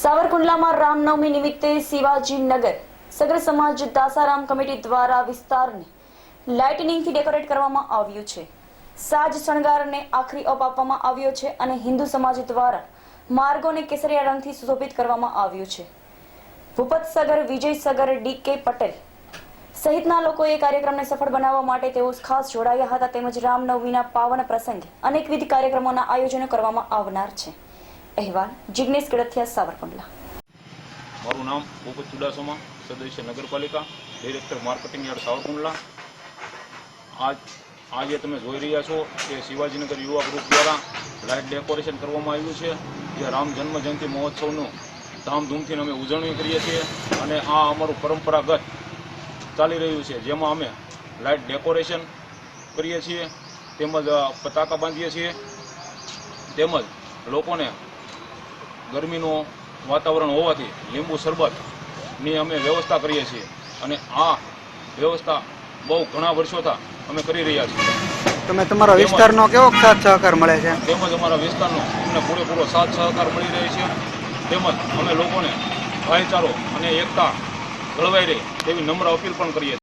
સાવરકુંડલામાં રામનવમી નિમિત્તે શિવાજીનગર સગર સમાજ દાસારામ કમિટી દ્વારા વિસ્તારને લાઇટનિંગથી ડેકોરેટ કરવામાં આવ્યું છે. સાજ શણગારને આખરી ઓપ આપવામાં આવ્યો છે અને હિન્દુ સમાજ દ્વારા માર્ગોને કેસરિયા રંગથી સુશોભિત કરવામાં આવ્યું છે. ભૂપત સગર, વિજય સગર, ડી કે પટેલ સહિતના લોકોએ કાર્યક્રમને સફળ બનાવવા માટે તેઓ ખાસ જોડાયા હતા. તેમજ રામનવમીના પાવન પ્રસંગે અનેકવિધ કાર્યક્રમોના આયોજનો કરવામાં આવનાર છે. અહેવાલ, જિગ્નેશ ગડથિયા સાવરકુંડલા. મારું નામ ભૂપત ચુડાસમા સદસ્ય નગરપાલિકા, ડિરેક્ટર માર્કેટિંગ યાર્ડ, સાવરકુંડલા. આજ, આજે તમે જોઈ રહ્યા છો કે શિવાજીનગર યુવા ગ્રુપ દ્વારા લાઇટ ડેકોરેશન કરવામાં આવ્યું છે જે રામ જન્મ જયંતિ મહોત્સવનું ધામધૂમથી અમે ઉજવણી કરીએ છીએ અને આ અમારું પરંપરાગત ચાલી રહ્યું છે, જેમાં અમે લાઇટ ડેકોરેશન કરીએ છીએ, તેમજ પતાકા બાંધીએ છીએ, તેમજ લોકોને ગરમીનું વાતાવરણ હોવાથી લીંબુ શરબતની અમે વ્યવસ્થા કરીએ છીએ અને આ વ્યવસ્થા બહુ ઘણા વર્ષોથી અમે કરી રહ્યા છીએ. તમે તમારા વિસ્તારનો કેવો સાથ સહકાર મળે છે? તેમજ અમારા વિસ્તારનો અમને પૂરેપૂરો સાથ સહકાર મળી રહે છે. તેમજ અમે લોકોને ભાઈચારો અને એકતા જળવાઈ રહે તેવી નમ્ર અપીલ પણ કરીએ છીએ.